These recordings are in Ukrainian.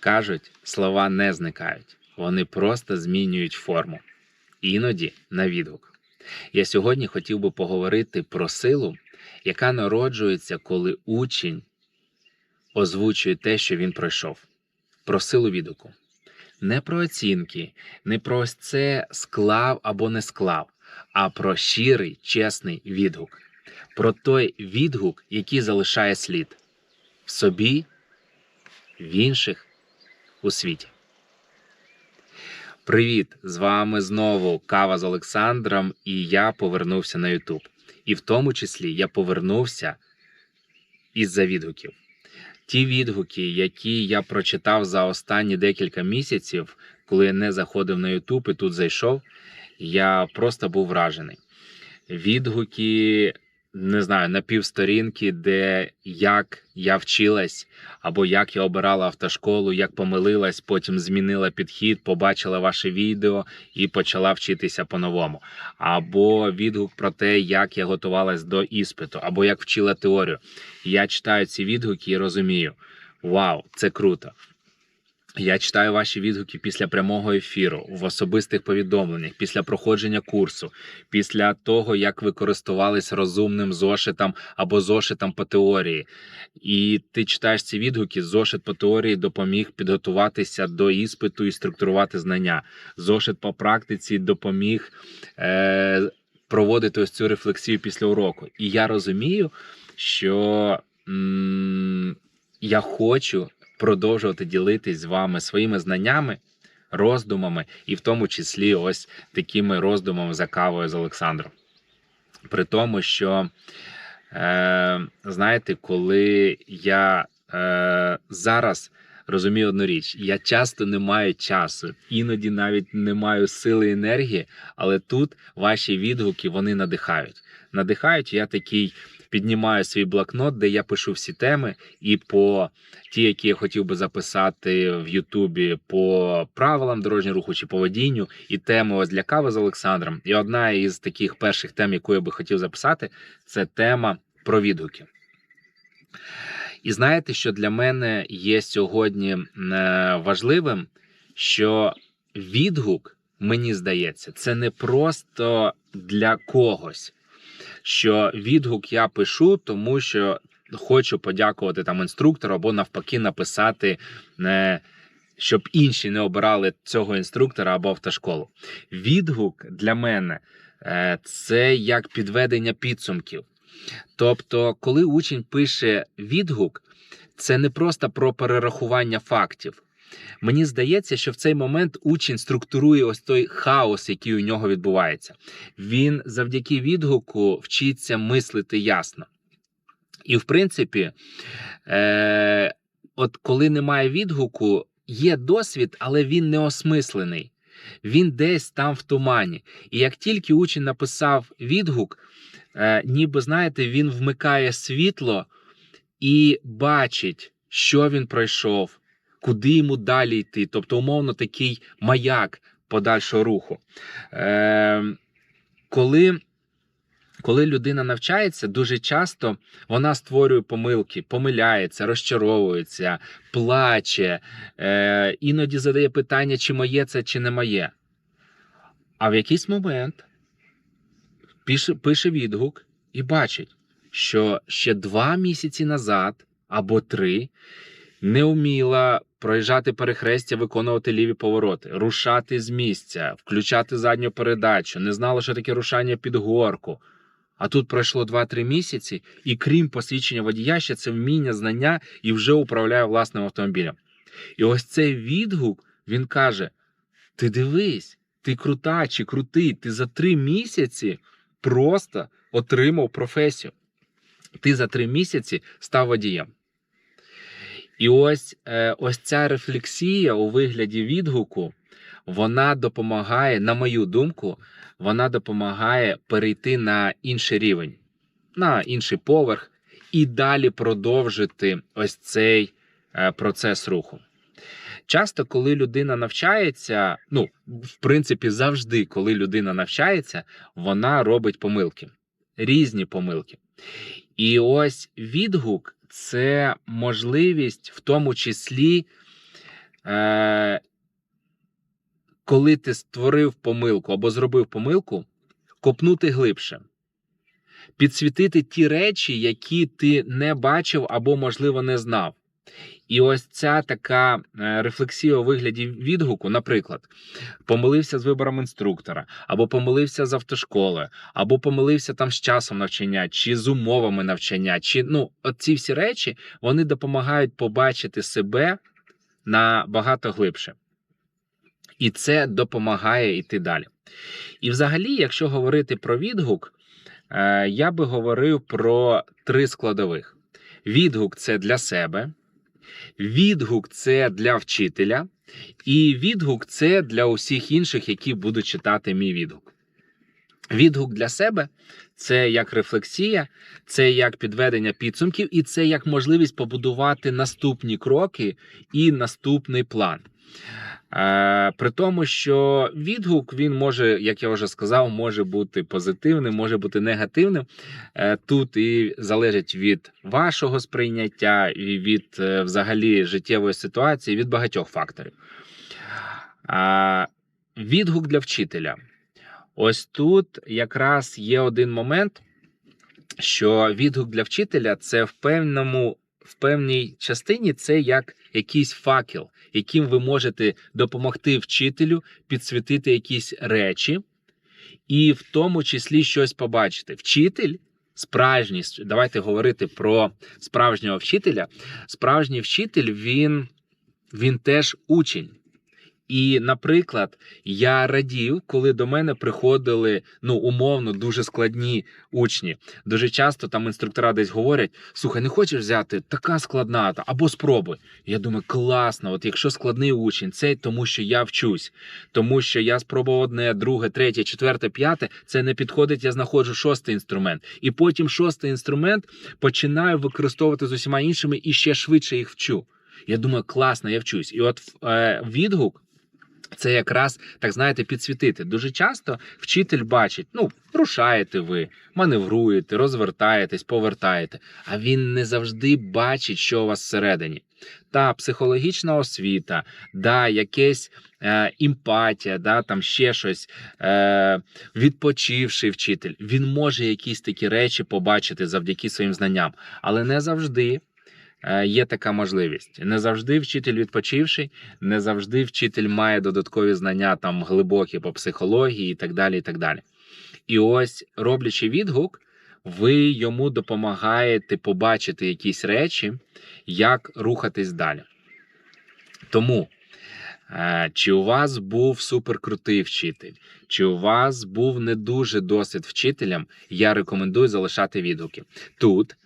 Кажуть, слова не зникають, вони просто змінюють форму, іноді на відгук. Я сьогодні хотів би поговорити про силу, яка народжується, коли учень озвучує те, що він пройшов, про силу відгуку. Не про оцінки, не про ось це склав або не склав, а про щирий, чесний відгук, про той відгук, який залишає слід в собі, в інших, у світі. Привіт! З вами знову Кава з Олександром, і я повернувся на Ютуб. І в тому числі я повернувся із-за відгуків. Ті відгуки, які я прочитав за останні декілька місяців, коли я не заходив на Ютуб і тут зайшов, я просто був вражений. Відгуки, не знаю, на півсторінки, де як я вчилась, або як я обирала автошколу, як помилилась, потім змінила підхід, побачила ваше відео і почала вчитися по-новому. Або відгук про те, як я готувалась до іспиту, або як вчила теорію. Я читаю ці відгуки і розумію: вау, це круто! Я читаю ваші відгуки після прямого ефіру, в особистих повідомленнях, після проходження курсу, після того, як ви користувались розумним зошитом або зошитом по теорії. І ти читаєш ці відгуки, зошит по теорії допоміг підготуватися до іспиту і структурувати знання. Зошит по практиці допоміг е, проводити ось цю рефлексію після уроку. І я розумію, що м- я хочу продовжувати ділитись з вами своїми знаннями, роздумами, і в тому числі ось такими роздумами за кавою з Олександром. При тому, що, е, знаєте, коли я е, зараз розумію одну річ, я часто не маю часу, іноді навіть не маю сили і енергії, але тут ваші відгуки вони надихають. Надихають, я такий піднімаю свій блокнот, де я пишу всі теми, і по ті, які я хотів би записати в Ютубі по правилам дорожнього руху чи поведінню, і теми ось для кави з Олександром. І одна із таких перших тем, яку я би хотів записати, це тема про відгуки. І знаєте, що для мене є сьогодні е, важливим, що відгук, мені здається, це не просто для когось що відгук я пишу, тому що хочу подякувати там інструктору, або навпаки, написати, не, щоб інші не обирали цього інструктора або автошколу. Відгук для мене е, це як підведення підсумків. Тобто, коли учень пише відгук, це не просто про перерахування фактів. Мені здається, що в цей момент учень структурує ось той хаос, який у нього відбувається. Він завдяки відгуку вчиться мислити ясно. І, в принципі, е, от коли немає відгуку, є досвід, але він не осмислений. Він десь там в тумані. І як тільки учень написав відгук, е, ніби знаєте, він вмикає світло і бачить, що він пройшов куди йому далі йти, тобто, умовно, такий маяк подальшого руху. Е, Коли коли людина навчається, дуже часто вона створює помилки, помиляється, розчаровується, плаче, е, іноді задає питання, чи моє це, чи не моє. А в якийсь момент пише, пише відгук і бачить, що ще два місяці назад або три не вміла проїжджати перехрестя, виконувати ліві повороти, рушати з місця, включати задню передачу, не знала, що таке рушання під горку. А тут пройшло 2-3 місяці, і крім посвідчення водія, ще це вміння, знання і вже управляє власним автомобілем. І ось цей відгук він каже: Ти дивись, ти крута чи крутий, ти за три місяці просто отримав професію. Ти за три місяці став водієм. І ось е, ось ця рефлексія у вигляді відгуку, вона допомагає, на мою думку, вона допомагає перейти на інший рівень, на інший поверх, і далі продовжити ось цей е, процес руху. Часто, коли людина навчається, ну, в принципі, завжди, коли людина навчається, вона робить помилки, різні помилки. І ось відгук це можливість в тому числі е, коли ти створив помилку або зробив помилку, копнути глибше, підсвітити ті речі, які ти не бачив або, можливо, не знав. І ось ця така е, рефлексія у вигляді відгуку, наприклад, помилився з вибором інструктора, або помилився з автошколою, або помилився там з часом навчання, чи з умовами навчання, чи ну, ці всі речі вони допомагають побачити себе набагато глибше. І це допомагає йти далі. І взагалі, якщо говорити про відгук, е, я би говорив про три складових: відгук це для себе, відгук це для вчителя, і відгук це для усіх інших, які будуть читати мій відгук. Відгук для себе це як рефлексія, це як підведення підсумків, і це як можливість побудувати наступні кроки і наступний план. Е, При тому, що відгук він може, як я вже сказав, може бути позитивним, може бути негативним. Е, Тут і залежить від вашого сприйняття, і від е, взагалі життєвої ситуації, від багатьох факторів. Відгук для вчителя. Ось тут якраз є один момент, що відгук для вчителя це в певному, в певній частині це як якийсь факел, яким ви можете допомогти вчителю підсвітити якісь речі, і в тому числі щось побачити. Вчитель. Справжність, давайте говорити про справжнього вчителя. Справжній вчитель він, він теж учень. І, наприклад, я радів, коли до мене приходили ну умовно дуже складні учні. Дуже часто там інструктора десь говорять: слухай, не хочеш взяти така складна або спробуй. Я думаю, класно, от якщо складний учень, це тому, що я вчусь, тому що я спробував одне, друге, третє, четверте, п'яте. Це не підходить. Я знаходжу шостий інструмент, і потім шостий інструмент починаю використовувати з усіма іншими і ще швидше їх вчу. Я думаю, класно, я вчусь. І от е, відгук. Це якраз так знаєте, підсвітити. Дуже часто вчитель бачить, ну рушаєте ви, маневруєте, розвертаєтесь, повертаєте. А він не завжди бачить, що у вас всередині. Та психологічна освіта, да, якесь е, емпатія, да, там ще щось, е, відпочивший вчитель. Він може якісь такі речі побачити завдяки своїм знанням, але не завжди. Е, є така можливість. Не завжди вчитель відпочивший, не завжди вчитель має додаткові знання там глибокі по психології і так далі. І так далі. І ось, роблячи відгук, ви йому допомагаєте побачити якісь речі, як рухатись далі. Тому. е, Чи у вас був суперкрутий вчитель, чи у вас був не дуже досвід вчителям, я рекомендую залишати відгуки. Тут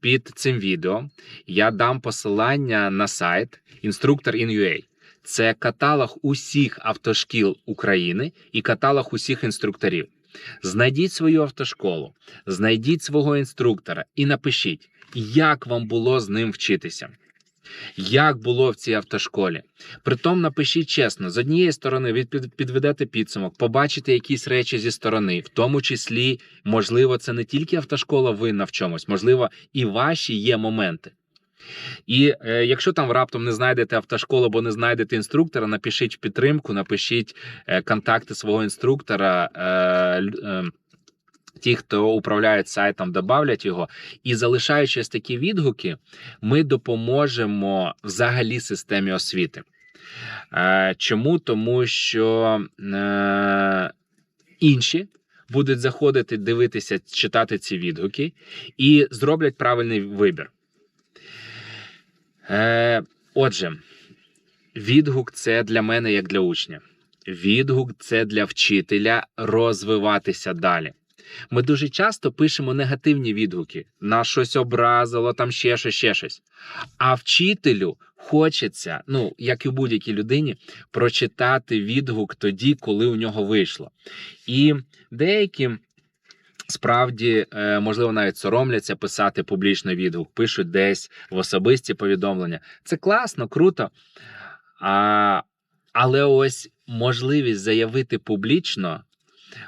під цим відео я дам посилання на сайт Instructor.in.ua. Це каталог усіх автошкіл України і каталог усіх інструкторів. Знайдіть свою автошколу, знайдіть свого інструктора і напишіть, як вам було з ним вчитися. Як було в цій автошколі? Притом напишіть чесно, з однієї сторони, ви підведете підсумок, побачите якісь речі зі сторони, в тому числі, можливо, це не тільки автошкола винна в чомусь, можливо, і ваші є моменти. І е, якщо там раптом не знайдете автошколу або не знайдете інструктора, напишіть підтримку, напишіть е, контакти свого інструктора. Е, е, Ті, хто управляють сайтом, додавлять його, і залишаючи ось такі відгуки, ми допоможемо взагалі системі освіти. Е, чому? Тому що е, інші будуть заходити, дивитися, читати ці відгуки і зроблять правильний вибір. Е, Отже, відгук це для мене як для учня. Відгук це для вчителя розвиватися далі. Ми дуже часто пишемо негативні відгуки, нас щось образило, там ще щось, ще щось. А вчителю хочеться, ну як і будь-якій людині, прочитати відгук тоді, коли у нього вийшло. І деякі. Справді, е, можливо, навіть соромляться писати публічний відгук, пишуть десь в особисті повідомлення. Це класно, круто. А, Але ось можливість заявити публічно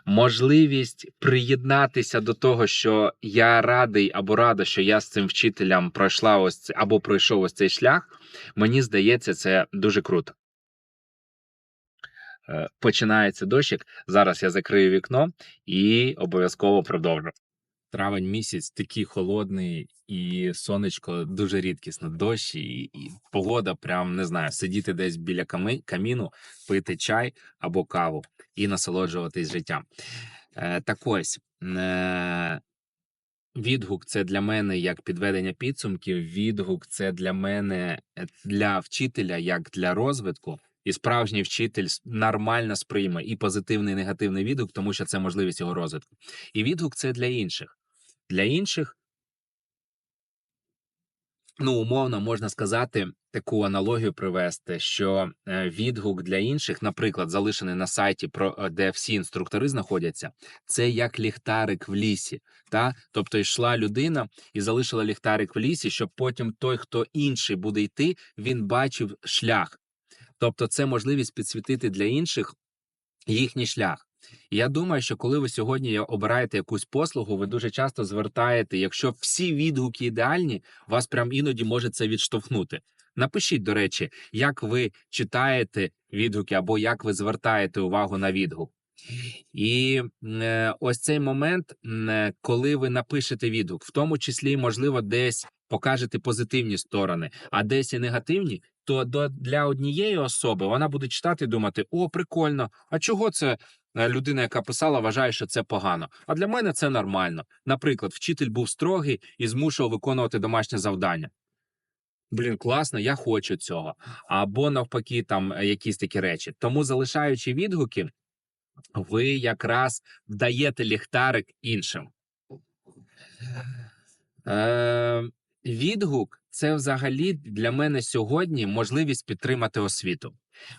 можливість приєднатися до того, що я радий або рада, що я з цим вчителем пройшла ось це, або пройшов ось цей шлях, мені здається, це дуже круто. Е, Починається дощик. Зараз я закрию вікно і обов'язково продовжу. Травень місяць такий холодний, і сонечко дуже рідкісно. Дощ і, і погода, прям не знаю, сидіти десь біля ками, каміну, пити чай або каву і насолоджуватись життям. Е, так ось е, відгук це для мене як підведення підсумків. Відгук це для мене е, для вчителя, як для розвитку. І справжній вчитель нормально сприйме і позитивний, і негативний відгук, тому що це можливість його розвитку. І відгук це для інших. Для інших, ну, умовно, можна сказати, таку аналогію привести, що е, відгук для інших, наприклад, залишений на сайті, е, де всі інструктори знаходяться, це як ліхтарик в лісі. Та? Тобто йшла людина і залишила ліхтарик в лісі, щоб потім той, хто інший буде йти, він бачив шлях. Тобто, це можливість підсвітити для інших їхній шлях. Я думаю, що коли ви сьогодні обираєте якусь послугу, ви дуже часто звертаєте, якщо всі відгуки ідеальні, вас прям іноді може це відштовхнути. Напишіть, до речі, як ви читаєте відгуки або як ви звертаєте увагу на відгук. І е, ось цей момент, е, коли ви напишете відгук, в тому числі, можливо, десь покажете позитивні сторони, а десь і негативні, то для однієї особи вона буде читати і думати: о, прикольно, а чого це е, людина, яка писала, вважає, що це погано. А для мене це нормально. Наприклад, вчитель був строгий і змушував виконувати домашнє завдання. Блін, класно, я хочу цього. Або навпаки, там е, якісь такі речі. Тому, залишаючи відгуки, ви якраз даєте ліхтарик іншим. Е, відгук це взагалі для мене сьогодні можливість підтримати освіту.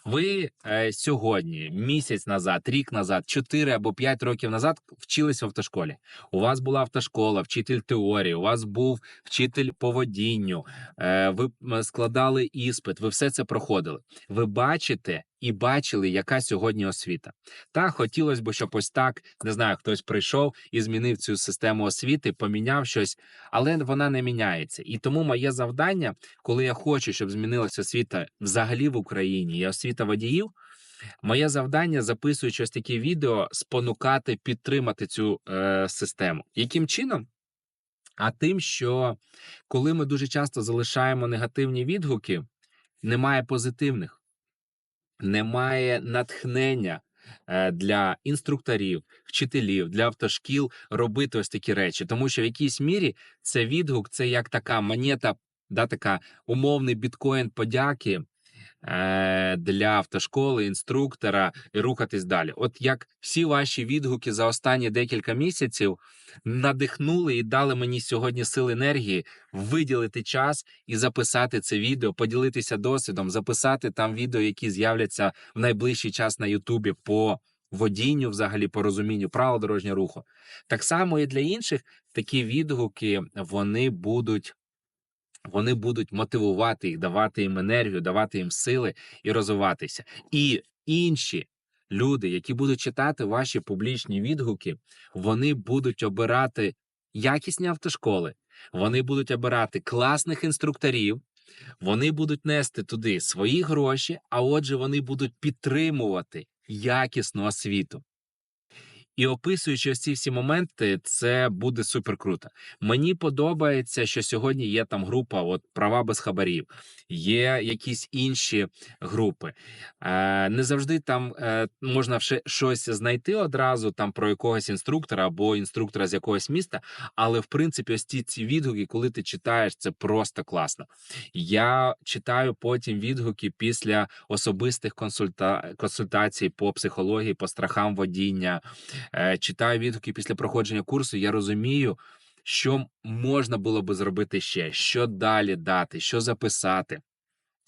Ви е, сьогодні, місяць назад, рік назад, 4 або 5 років назад вчились в автошколі. У вас була автошкола, вчитель теорії, у вас був вчитель по водінню, е, ви складали іспит, ви все це проходили. Ви бачите і бачили, яка сьогодні освіта. Та хотілося б, щоб ось так не знаю, хтось прийшов і змінив цю систему освіти, поміняв щось, але вона не міняється. І тому моє завдання, коли я хочу, щоб змінилася освіта взагалі в Україні і освіта водіїв. Моє завдання, записуючи ось такі відео, спонукати, підтримати цю е, систему. Яким чином? А тим, що коли ми дуже часто залишаємо негативні відгуки, немає позитивних, немає натхнення е, для інструкторів, вчителів, для автошкіл робити ось такі речі. Тому що в якійсь мірі це відгук, це як така монета, да, така умовний біткоін подяки для автошколи, інструктора і рухатись далі. От як всі ваші відгуки за останні декілька місяців надихнули і дали мені сьогодні сил енергії виділити час і записати це відео, поділитися досвідом, записати там відео, які з'являться в найближчий час на Ютубі по водінню, взагалі по розумінню правил дорожнього руху. Так само і для інших такі відгуки вони будуть. Вони будуть мотивувати їх, давати їм енергію, давати їм сили і розвиватися. І інші люди, які будуть читати ваші публічні відгуки, вони будуть обирати якісні автошколи, вони будуть обирати класних інструкторів, вони будуть нести туди свої гроші, а отже, вони будуть підтримувати якісну освіту. І описуючи ось ці всі моменти, це буде супер круто. Мені подобається, що сьогодні є там група от права без хабарів, є якісь інші групи. Е, не завжди там е, можна щось знайти одразу там про якогось інструктора або інструктора з якогось міста. Але в принципі, ось ці, ці відгуки, коли ти читаєш, це просто класно. Я читаю потім відгуки після особистих консульта... консультацій по психології, по страхам водіння. Е, читаю відгуки після проходження курсу. Я розумію, що можна було би зробити ще, що далі дати, що записати.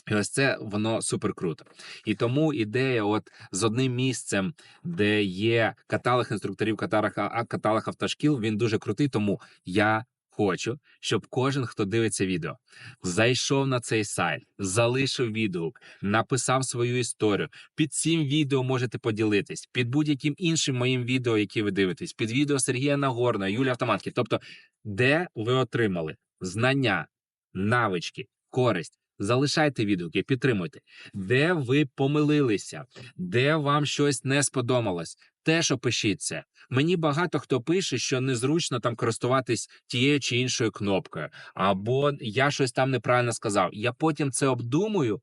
І ось це воно супер круто. І тому ідея, от з одним місцем, де є каталог інструкторів, каталог, каталог автошкіл, він дуже крутий. Тому я хочу, щоб кожен, хто дивиться відео, зайшов на цей сайт, залишив відгук, написав свою історію. Під цим відео можете поділитись, під будь-яким іншим моїм відео, які ви дивитесь, під відео Сергія Нагорна, Юлії Автоматки. Тобто, де ви отримали знання, навички, користь. Залишайте відгуки, підтримуйте, де ви помилилися, де вам щось не сподобалось. Теж опишіть це. Мені багато хто пише, що незручно там користуватись тією чи іншою кнопкою, або я щось там неправильно сказав. Я потім це обдумую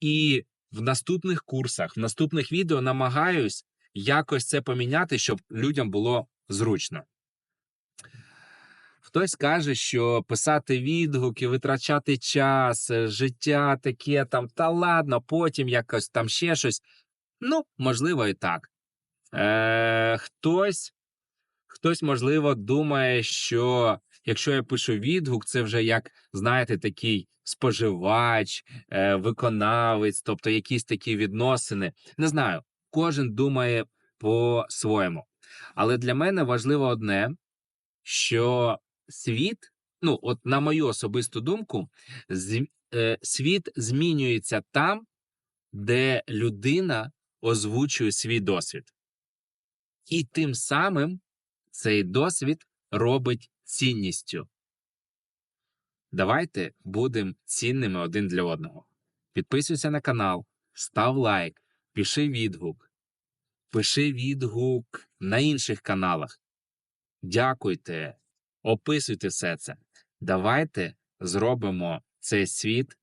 і в наступних курсах, в наступних відео намагаюсь якось це поміняти, щоб людям було зручно. Хтось каже, що писати відгуки, витрачати час, життя таке там, та ладно, потім якось там ще щось. Ну, можливо, і так. Е, хтось, хтось, можливо, думає, що якщо я пишу відгук, це вже як, знаєте, такий споживач, е, виконавець, тобто якісь такі відносини. Не знаю, кожен думає по-своєму. Але для мене важливо одне, що світ, ну, от на мою особисту думку, з, е, світ змінюється там, де людина озвучує свій досвід. І тим самим цей досвід робить цінністю. Давайте будемо цінними один для одного. Підписуйся на канал, став лайк, пиши відгук, пиши відгук на інших каналах. Дякуйте, описуйте все це. Давайте зробимо цей світ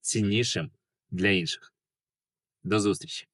ціннішим для інших. До зустрічі!